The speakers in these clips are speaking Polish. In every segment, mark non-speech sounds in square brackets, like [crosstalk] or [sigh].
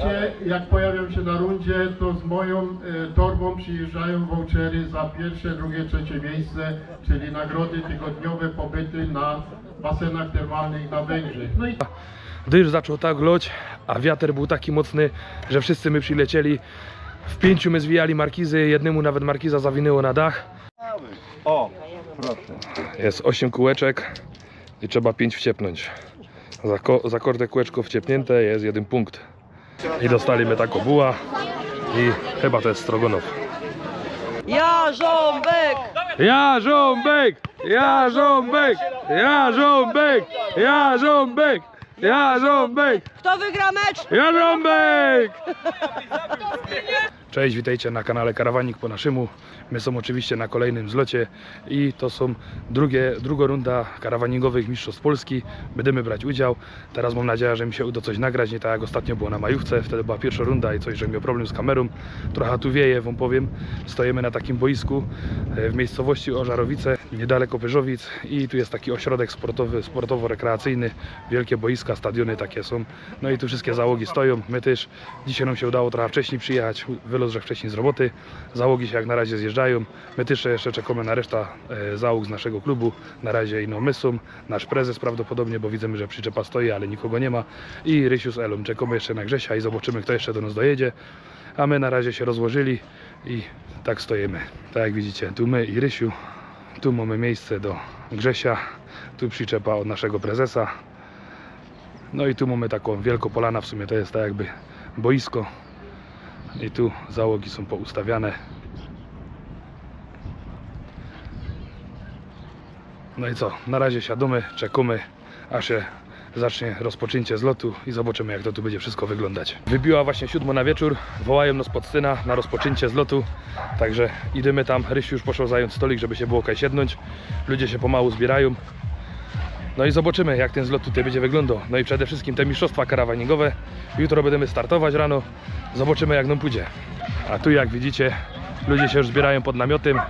Słuchajcie, jak pojawiam się na rundzie, to z moją e, torbą przyjeżdżają vouchery za pierwsze, drugie, trzecie miejsce, czyli nagrody tygodniowe pobyty na basenach termalnych na Węgrzech. No i Dyż zaczął tak loć, a wiatr był taki mocny, że wszyscy my przylecieli. W pięciu my zwijali markizy, jednemu nawet markiza zawinęło na dach. O, proszę. Jest 8 kółeczek i trzeba 5 wciepnąć. Za, ko- za każde kółeczko wciepnięte jest jeden punkt. I dostaliśmy taką buła i chyba to jest Strogonow. Ja żąbek! Ja żąbek! Ja żąbek! Ja żąbek! Ja żąbek! Ja żąbek! Kto wygra mecz? Ja żąbek! [laughs] Cześć, witajcie na kanale Karawanik po naszemu. My są oczywiście na kolejnym zlocie i to są drugie, druga runda karawaningowych Mistrzostw Polski. Będziemy brać udział. Teraz mam nadzieję, że mi się uda coś nagrać, nie tak jak ostatnio było na majówce. Wtedy była pierwsza runda i coś, że miał problem z kamerą. Trochę tu wieje, wam powiem. Stoimy na takim boisku e, w miejscowości Ożarowice, niedaleko Pyżowic i tu jest taki ośrodek sportowy, sportowo-rekreacyjny. Wielkie boiska, stadiony takie są. No i tu wszystkie załogi stoją. My też dzisiaj nam się udało trochę wcześniej przyjechać, wylot, że wcześniej z roboty. Załogi się jak na razie zjeżdżają. My też jeszcze czekamy na reszta e, załóg z naszego klubu. Na razie ino my są, nasz prezes prawdopodobnie, bo widzimy, że przyczepa stoi, ale nikogo nie ma. I Rysiu z Elą. Czekamy jeszcze na Grzesia i zobaczymy, kto jeszcze do nas dojedzie. A my na razie się rozłożyli i tak stoimy. Tak jak widzicie, tu my i Rysiu. Tu mamy miejsce do Grzesia. Tu przyczepa od naszego prezesa. No i tu mamy taką wielką polana, w sumie to jest tak jakby boisko. I tu załogi są poustawiane. No i co, na razie siadamy, czekamy, aż się zacznie rozpoczęcie zlotu i zobaczymy jak to tu będzie wszystko wyglądać. Wybiła właśnie siódmo na wieczór, wołają nas pod syna na rozpoczęcie zlotu, także idziemy tam. Rysiu już poszło zająć stolik, żeby się było kaj siednąć. Ludzie się pomału zbierają. No i zobaczymy jak ten zlot tutaj będzie wyglądał. No i przede wszystkim te mistrzostwa karawaningowe. Jutro będziemy startować rano. Zobaczymy jak nam pójdzie. A tu jak widzicie ludzie się już zbierają pod namiotem.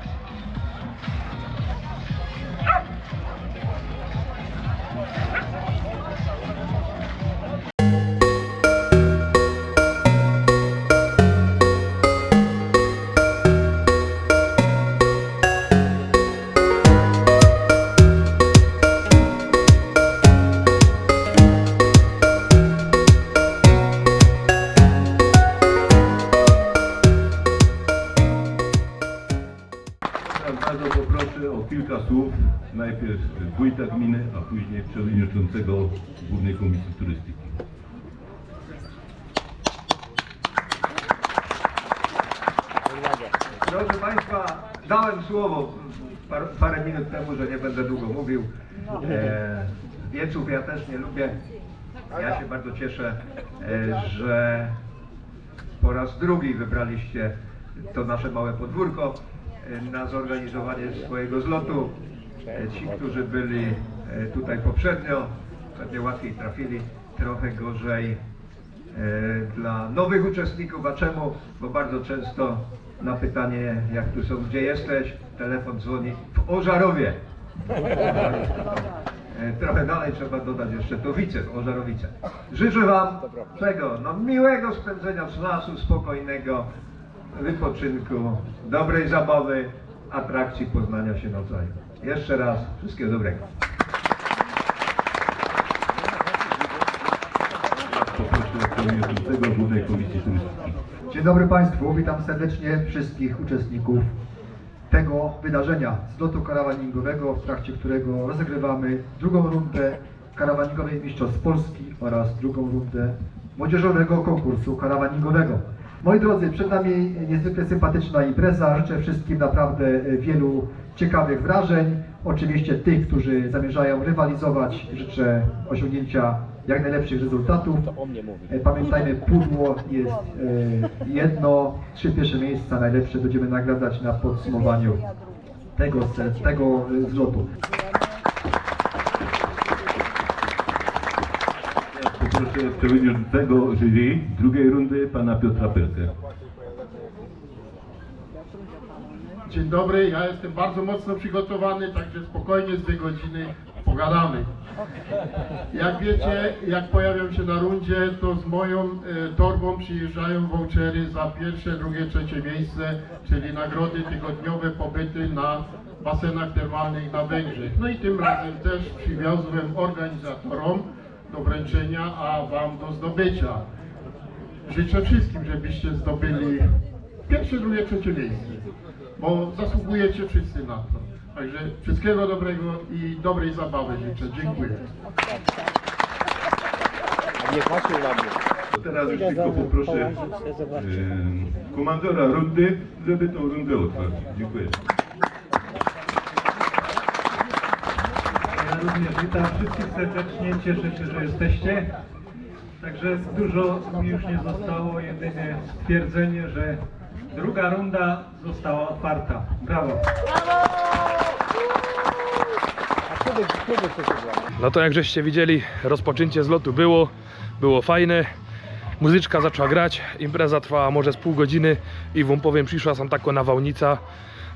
Kilka słów. Najpierw wójta gminy, a później przewodniczącego Głównej Komisji Turystyki. Proszę Państwa, dałem słowo par, parę minut temu, że nie będę długo mówił. E, wieczów ja też nie lubię. Ja się bardzo cieszę, e, że po raz drugi wybraliście to nasze małe podwórko na zorganizowanie swojego zlotu. Ci, którzy byli e, tutaj poprzednio, pewnie łatwiej trafili, trochę gorzej e, dla nowych uczestników. A czemu? Bo bardzo często na pytanie, jak tu są, gdzie jesteś, telefon dzwoni w Ożarowie. E, Trochę dalej trzeba dodać jeszcze Towice, Ożarowice. Życzę Wam czego? No miłego spędzenia czasu, spokojnego wypoczynku, dobrej zabawy, atrakcji poznania się nawzajem. Jeszcze raz wszystkiego dobrego. Dzień dobry Państwu, witam serdecznie wszystkich uczestników tego wydarzenia, zlotu karawaningowego, w trakcie którego rozegrywamy drugą rundę karawaningowej Mistrzostw Polski oraz drugą rundę młodzieżowego konkursu karawaningowego. Moi drodzy, przed nami niezwykle sympatyczna impreza. Życzę wszystkim naprawdę wielu ciekawych wrażeń. Oczywiście tych, którzy zamierzają rywalizować, życzę osiągnięcia jak najlepszych rezultatów. E, Pamiętajmy, pudło jest e, jedno, trzy pierwsze miejsca najlepsze będziemy nagradzać na podsumowaniu tego, tego e, zlotu. Poproszę przewodniczącego jury drugiej rundy, pana Piotra Pelkę. Dzień dobry, ja jestem bardzo mocno przygotowany, także spokojnie z dwie godziny pogadamy. Jak wiecie, jak pojawiam się na rundzie, to z moją e, torbą przyjeżdżają vouchery za pierwsze, drugie, trzecie miejsce, czyli nagrody tygodniowe pobyty na basenach termalnych na Węgrzech. No i tym razem też przywiozłem organizatorom do wręczenia, a Wam do zdobycia. Życzę wszystkim, żebyście zdobyli pierwsze, drugie, trzecie miejsce, bo zasługujecie wszyscy na to. Także wszystkiego dobrego i dobrej zabawy życzę. Dziękuję. Teraz już tylko poproszę e, komandora rundy, żeby tą rundę otworzyć. Dziękuję. Również witam wszystkich serdecznie, cieszę się, że jesteście. Także dużo mi już nie zostało, jedynie stwierdzenie, że druga runda została otwarta. Brawo! No to jak żeście widzieli, rozpoczęcie zlotu było, było fajne. Muzyczka zaczęła grać, impreza trwała może z pół godziny i wam powiem, przyszła sam taka nawałnica.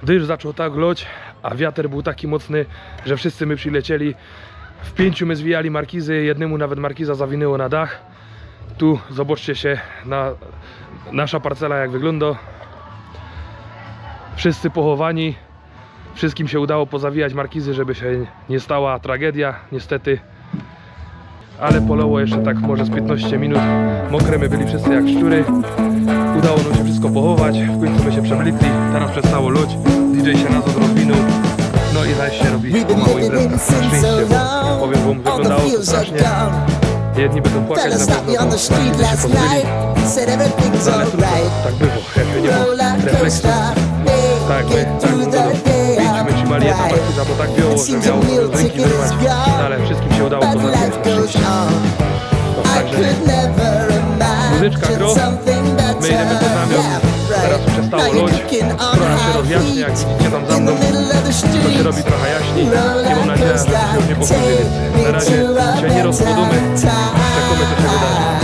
Dyż zaczął tak loć, a wiatr był taki mocny, że wszyscy my przylecieli. W pięciu my zwijali markizy, jednemu nawet markiza zawinęło na dach. Tu zobaczcie się na nasza parcela jak wygląda. Wszyscy pochowani, Wszystkim się udało pozawijać markizy, żeby się nie stała tragedia, niestety. Ale poloło jeszcze tak może z 15 minut. Mokre my byli wszyscy jak szczury. Udało nam się wszystko pochować. W końcu my się przewlekli. Teraz przestało luć. DJ się nas odrobinął. No i zaś się robi pomału imprezka. Na szczęście, bo long. powiem wam, wyglądało to strasznie. Jedni będą płakać na pewno, on bo the street markizy się last pozbyli. night. Said everything's No ale trudno, tak było. Jak się nie ma refleksu. Tak, my tak długo the day byliśmy, trzymali alright. markiza, bo tak It że miało ticket wyrwać. No, ale wszystkim się udało pozabijać life na szczęście. No, I Także could never Muzyczka gro. my idziemy pod namiot. Teraz przestało on Trochę się high rozjaśni, jak widzicie tam za mną. To się robi trochę jaśniej i mam nadzieję, że się już nie powtórzymy. Na razie się nie rozchodzimy. Czekamy co się wydarzy.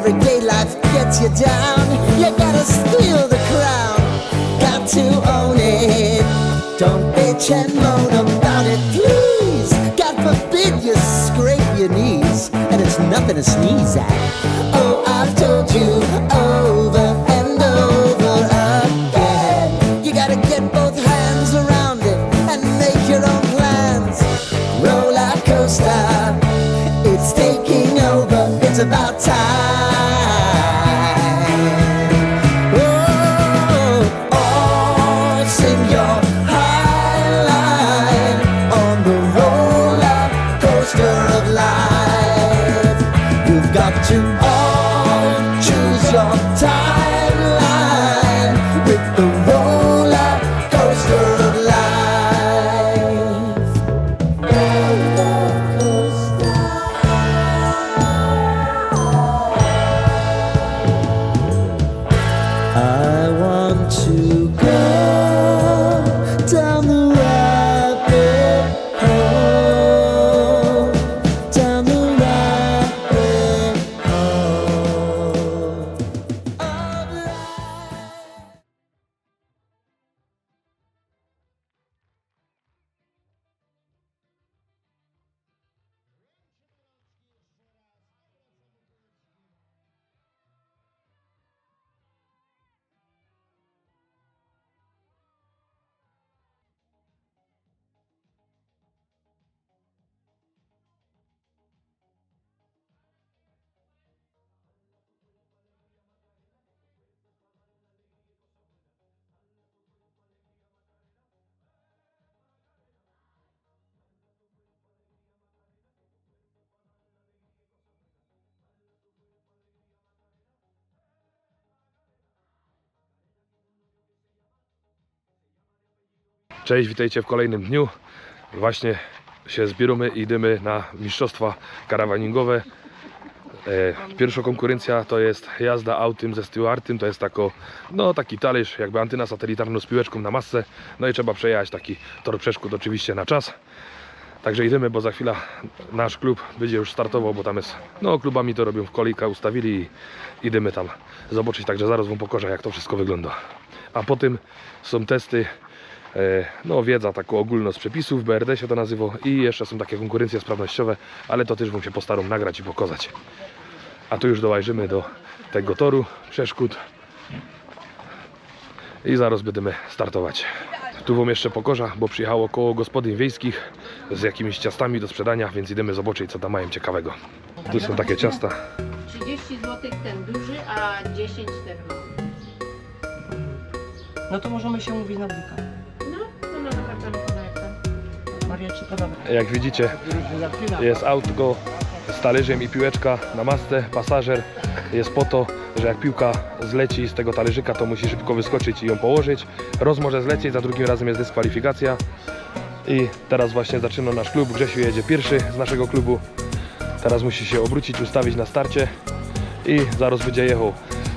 Everyday life gets you down, you gotta steal the crown. Got to own it. Don't bitch and moan about it, please. God forbid you scrape your knees, and it's nothing to sneeze at. Oh, I've told you over You've got to all choose your timeline Cześć, witajcie w kolejnym dniu. Właśnie się zbieramy i idziemy na mistrzostwa karawaningowe. E, pierwsza konkurencja to jest jazda autem ze stewardem, to jest tako, no, taki talerz, jakby antyna satelitarna z piłeczką na masę. No i trzeba przejechać taki tor przeszkód oczywiście na czas. Także idziemy, bo za chwilę nasz klub będzie już startował, bo tam jest, no klubami to robią w kolejkę, ustawili i idziemy tam zobaczyć, także zaraz wam pokażę jak to wszystko wygląda. A potem są testy, no wiedza taką ogólną z przepisów, BRD się to nazywa i jeszcze są takie konkurencje sprawnościowe, ale to też wam się postaram nagrać i pokazać. A tu już dołajrzymy do tego toru przeszkód i zaraz będziemy startować. Tu wam jeszcze pokorza, bo przyjechało koło gospodyń wiejskich z jakimiś ciastami do sprzedania, więc idziemy zobaczyć co tam mają ciekawego. Tu są takie ciasta. 30 zł ten duży, a 10 ten mały. No to możemy się umówić na dwójkę. Jak widzicie jest autko z talerzem i piłeczka na masce, pasażer jest po to, że jak piłka zleci z tego talerzyka to musi szybko wyskoczyć i ją położyć. Roz może zlecieć, za drugim razem jest dyskwalifikacja. I teraz właśnie zaczyna nasz klub, Grzesiu jedzie pierwszy z naszego klubu. Teraz musi się obrócić, ustawić na starcie i zaraz będzie jechał.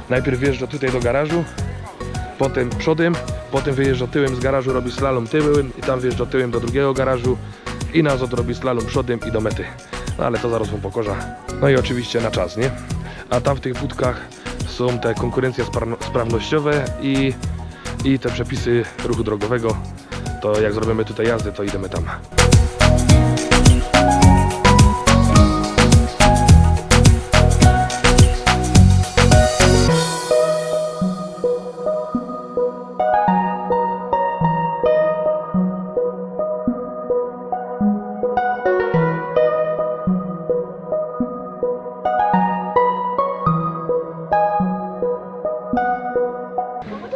Najpierw wjeżdża tutaj do garażu potem przodem, potem wyjeżdża tyłem z garażu, robi slalom tyłem i tam wjeżdża tyłem do drugiego garażu i nazad robi slalom przodem i do mety. No ale to zaraz wam pokorza. No i oczywiście na czas, nie? A tam w tych budkach są te konkurencje spra- sprawnościowe i, i te przepisy ruchu drogowego. To jak zrobimy tutaj jazdy, to idziemy tam.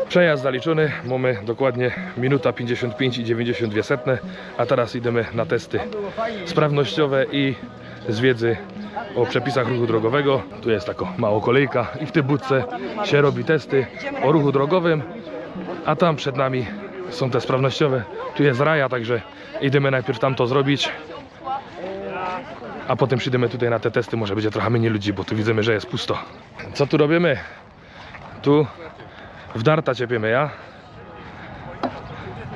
Przejazd zaliczony, mamy dokładnie minuta 55 i 92 setne, a teraz idziemy na testy sprawnościowe i z wiedzy o przepisach ruchu drogowego. Tu jest taka mało kolejka i w tej budce się robi testy o ruchu drogowym, a tam przed nami są te sprawnościowe. Tu jest raja, także idziemy najpierw tam to zrobić, a potem przyjdziemy tutaj na te testy, może będzie trochę mniej ludzi, bo tu widzimy, że jest pusto. Co tu robimy? Tu w darta ciepiemy, ja?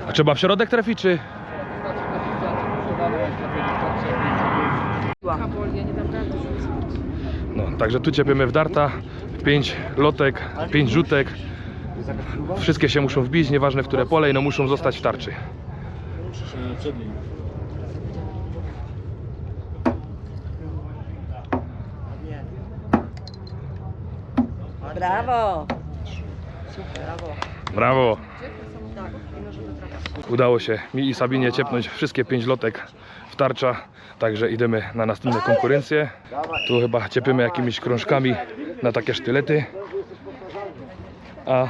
A trzeba w środek trafić, czy? No, także tu ciepiemy w darta. 5 lotek, 5 rzutek. Wszystkie się muszą wbić, nieważne w które pole, i no muszą zostać w tarczy. Brawo! Brawo! Udało się mi i Sabinie ciepnąć wszystkie 5 lotek w tarcza, także idziemy na następne konkurencje. Tu chyba ciepimy jakimiś krążkami na takie sztylety, a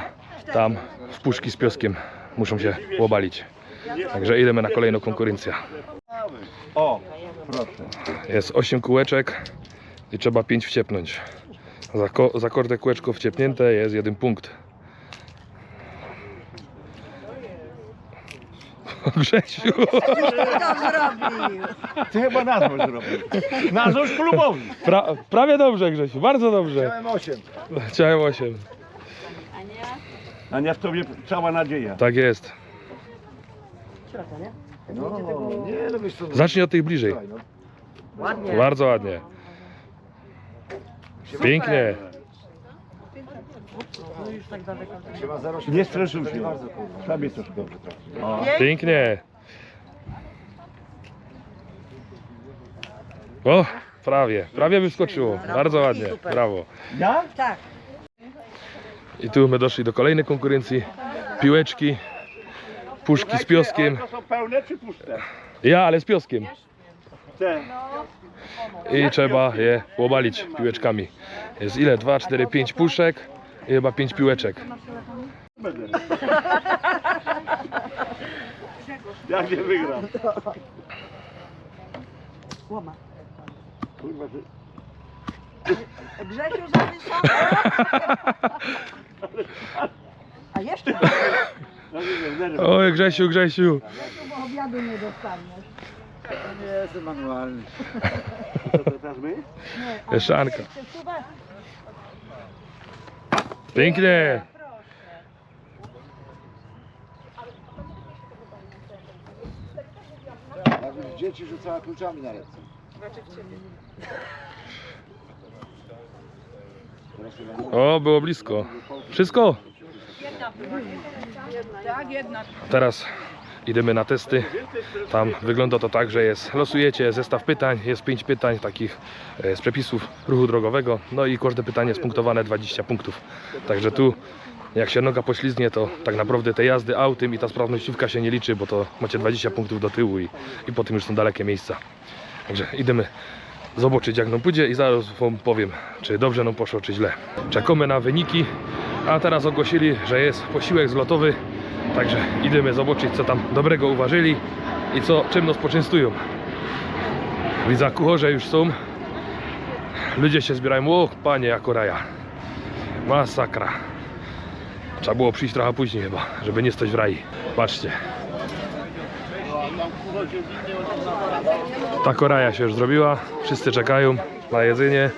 tam w puszki z pioskiem muszą się łobalić. Także idziemy na kolejną konkurencję. O. Jest 8 kółeczek i trzeba 5 wciepnąć. Za, ko- za każde kółeczko wciepnięte jest jeden punkt. Grzesiu! To zrobił! Ty chyba nazwę zrobił. Nazwę klubowi. Pra, prawie dobrze Grzesiu, bardzo dobrze. Chciałem 8. Chciałem 8. A nie w tobie cała nadzieja. Tak jest. No, nie, no wiesz co. Zacznij od tych bliżej. Ładnie. Bardzo ładnie. Pięknie. Nie stresuj się. Sobie troszkę dobrze trafi. Pięknie. O, prawie, prawie wyskoczyło. Bardzo ładnie. Brawo. Ja? Tak. I tu my doszli do kolejnej konkurencji. Piłeczki, puszki z pioskiem. To są pełne czy puste? Ja, ale z pioskiem. Te. I trzeba je łobalić piłeczkami. Jest ile? 2, 4, 5 puszek i chyba 5 piłeczek. Jak nie wygram? Łoma. Kurwa, że... Grzesiu zawieszony. A jeszcze? Oj, Grzesiu, Grzesiu. Obiadu nie dostaniesz. Jeszcze Anka. Pięknie. Dzieci rzucała kluczami na ręce. O, było blisko. Wszystko? Teraz idziemy na testy. Tam wygląda to tak, że jest, losujecie zestaw pytań, jest 5 pytań takich e, z przepisów ruchu drogowego, no i każde pytanie jest punktowane 20 punktów. Także tu jak się noga poślizgnie, to tak naprawdę te jazdy autem i ta sprawnościówka się nie liczy, bo to macie 20 punktów do tyłu i, i potem już są dalekie miejsca. Także idziemy zobaczyć jak nam pójdzie i zaraz wam powiem, czy dobrze nam poszło, czy źle. Czekamy na wyniki, a teraz ogłosili, że jest posiłek zlotowy, także idziemy zobaczyć co tam dobrego uważyli i co, czym nas poczęstują. Widzę, kuchorze już są. Ludzie się zbierają, o panie jako raja. Masakra. Trzeba było przyjść trochę później chyba, żeby nie stać w rai. Patrzcie. Ta koraja się już zrobiła, wszyscy czekają na jedzenie.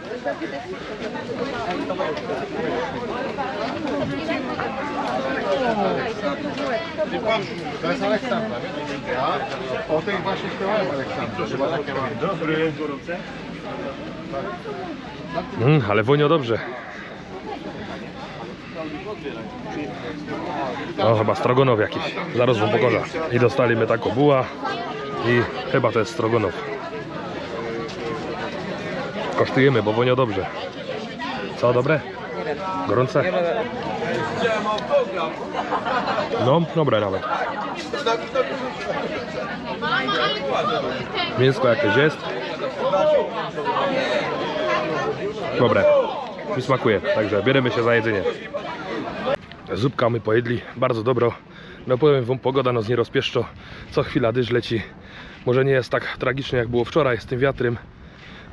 To jest Aleksandra, o tej właśnie śpiewałem Aleksandra. Chyba takie mam. Mm, ale wonio dobrze. O, chyba strogonow jakiś. Zaraz wam pokażę. I dostaliśmy taką buła i chyba to jest strogonow. Kosztujemy, bo wonio dobrze. Co, dobre? Gorące? No, dobre nawet. Mięsko jakieś jest. Dobre. Mi smakuje, także bierzemy się za jedzenie. Zupka my pojedli, bardzo dobro. No powiem wam, pogoda nas nie rozpieszczo. Co chwila dyż leci. Może nie jest tak tragicznie jak było wczoraj z tym wiatrem.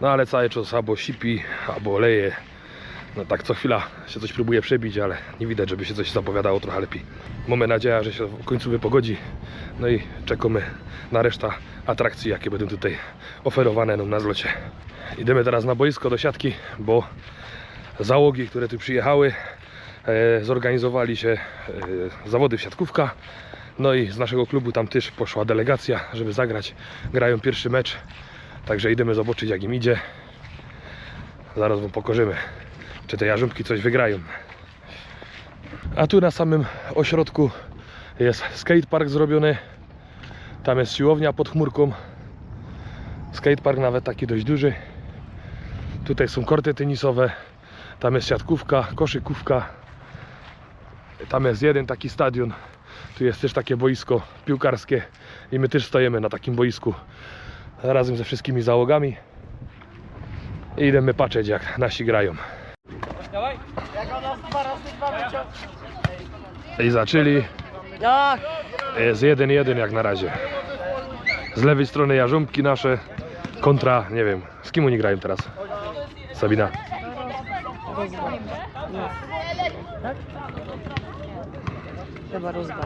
No ale cały czas albo sipi, albo leje. No tak co chwila się coś próbuje przebić, ale nie widać, żeby się coś zapowiadało trochę lepiej. Mamy nadzieję, że się w końcu wypogodzi. No i czekamy na reszta atrakcji, jakie będą tutaj oferowane nam na zlocie. Idziemy teraz na boisko do siatki, bo załogi, które tu przyjechały, e, zorganizowali się e, zawody w siatkówka. No i z naszego klubu tam też poszła delegacja, żeby zagrać. Grają pierwszy mecz, także idziemy zobaczyć jak im idzie. Zaraz wam pokorzymy, czy te jarząbki coś wygrają. A tu na samym ośrodku jest skatepark zrobiony. Tam jest siłownia pod chmurką. Skatepark nawet taki dość duży. Tutaj są korty tenisowe. Tam jest siatkówka, koszykówka. Tam jest jeden taki stadion. Tu jest też takie boisko piłkarskie. I my też stoimy na takim boisku razem ze wszystkimi załogami. I idziemy patrzeć jak nasi grają. I zaczęli. Jest 1-1 jak na razie. Z lewej strony jarząbki nasze kontra, nie wiem, z kim oni grają teraz? Sabina. Chyba rozba.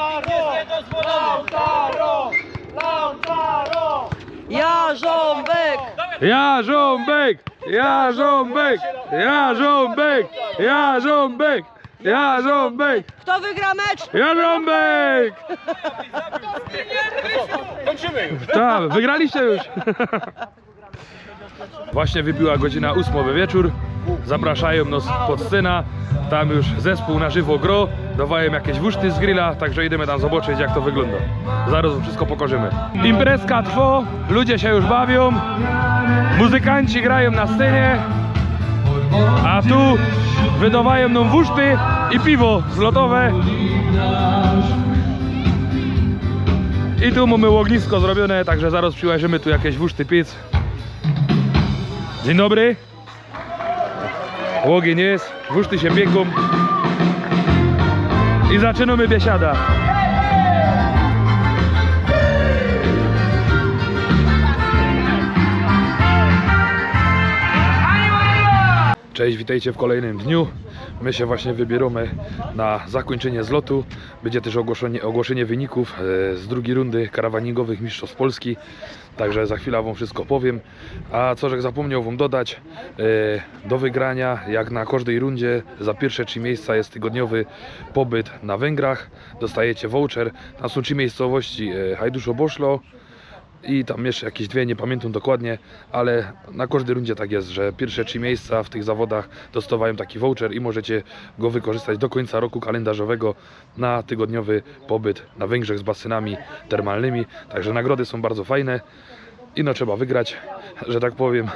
Jarząbek! Jarząbek! Jarząbek! Jarząbek! Jarząbek! Jarząbek! Kto wygra mecz? Jarząbek! Tak, wygraliście już. [laughs] Właśnie wybiła godzina 8 wieczór. Zapraszają nas pod scenę. Tam już zespół na żywo gro. Dawają jakieś wuszty z grilla, także idziemy tam zobaczyć jak to wygląda. Zaraz wszystko pokażemy. Imprezka trwa, ludzie się już bawią. Muzykanci grają na scenie. A tu wydawają nam wuszty i piwo zlotowe. I tu mamy ognisko zrobione, także zaraz przyłażymy tu jakieś wuszty piec. Dzień dobry. Ogień jest, wuszty się pieką. I zaczynamy biesiada. Cześć, witajcie w kolejnym dniu. My się właśnie wybieramy na zakończenie zlotu. Będzie też ogłoszenie, ogłoszenie wyników e, z drugiej rundy karawaningowych Mistrzostw Polski. Także za chwilę Wam wszystko powiem. A co, że zapomniał Wam dodać, e, do wygrania, jak na każdej rundzie, za pierwsze trzy miejsca jest tygodniowy pobyt na Węgrach. Dostajecie voucher. Tam są trzy miejscowości, e, Hajduszo-Boszlo, i tam jeszcze jakieś dwie, nie pamiętam dokładnie, ale na każdej rundzie tak jest, że pierwsze trzy miejsca w tych zawodach dostawają taki voucher i możecie go wykorzystać do końca roku kalendarzowego na tygodniowy pobyt na Węgrzech z basenami termalnymi. Także nagrody są bardzo fajne i no trzeba wygrać, że tak powiem. [laughs]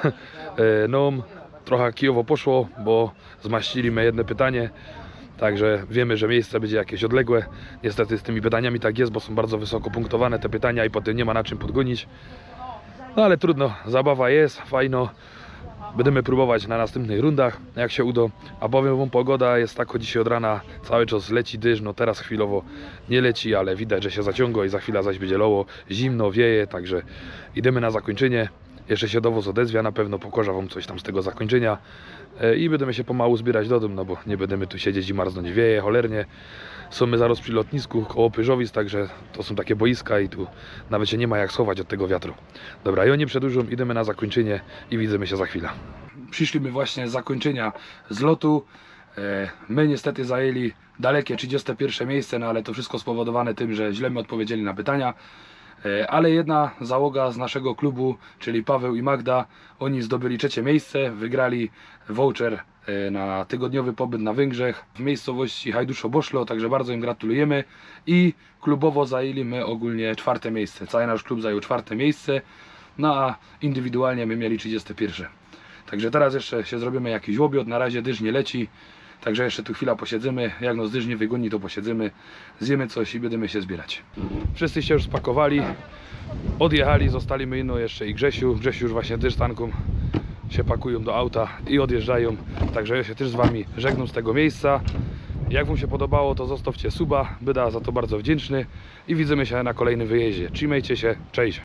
E, No, trochę kijowo poszło, bo zmaściliśmy jedno pytanie. Także wiemy, że miejsce będzie jakieś odległe. Niestety z tymi pytaniami tak jest, bo są bardzo wysoko punktowane te pytania i potem nie ma na czym podgonić. No ale trudno, zabawa jest, fajno. Będziemy próbować na następnych rundach, jak się uda. A powiem wam, pogoda jest tak dzisiaj od rana, cały czas leci dyż, no teraz chwilowo nie leci, ale widać, że się zaciąga i za chwilę zaś będzie loło. Zimno, wieje, także idziemy na zakończenie. Jeszcze się dowoz odezwie, na pewno pokażę wam coś tam z tego zakończenia. E, I będziemy się pomału zbierać do domu, no bo nie będziemy tu siedzieć i marznąć, wieje cholernie. Są my zaraz przy lotnisku koło Pyżowic, także to są takie boiska i tu nawet się nie ma jak schować od tego wiatru. Dobra, ja nie przedłużam, idziemy na zakończenie i widzimy się za chwilę. Przyszliśmy właśnie z zakończenia zlotu. E, My niestety zajęli dalekie 31 miejsce, no ale to wszystko spowodowane tym, że źle my odpowiedzieli na pytania. E, Ale jedna załoga z naszego klubu, czyli Paweł i Magda, oni zdobyli trzecie miejsce, wygrali voucher e, na tygodniowy pobyt na Węgrzech w miejscowości Hajduszo-Boszlo, także bardzo im gratulujemy i klubowo zajęli my ogólnie czwarte miejsce. Cały nasz klub zajął czwarte miejsce, no a indywidualnie my mieli 31. Także teraz jeszcze się zrobimy jakiś łobiot, na razie dyż nie leci, także jeszcze tu chwila posiedzimy, jak nas dyż nie wygoni to posiedzimy, zjemy coś i będziemy się zbierać. Wszyscy się już spakowali, odjechali, zostali my ino jeszcze i Grzesiu, Grzesiu już właśnie dyż tanką się pakują do auta i odjeżdżają, także ja się też z Wami żegnam z tego miejsca. Jak Wam się podobało, to zostawcie suba, byda za to bardzo wdzięczny i widzimy się na kolejnym wyjeździe. Trzymajcie się, cześć!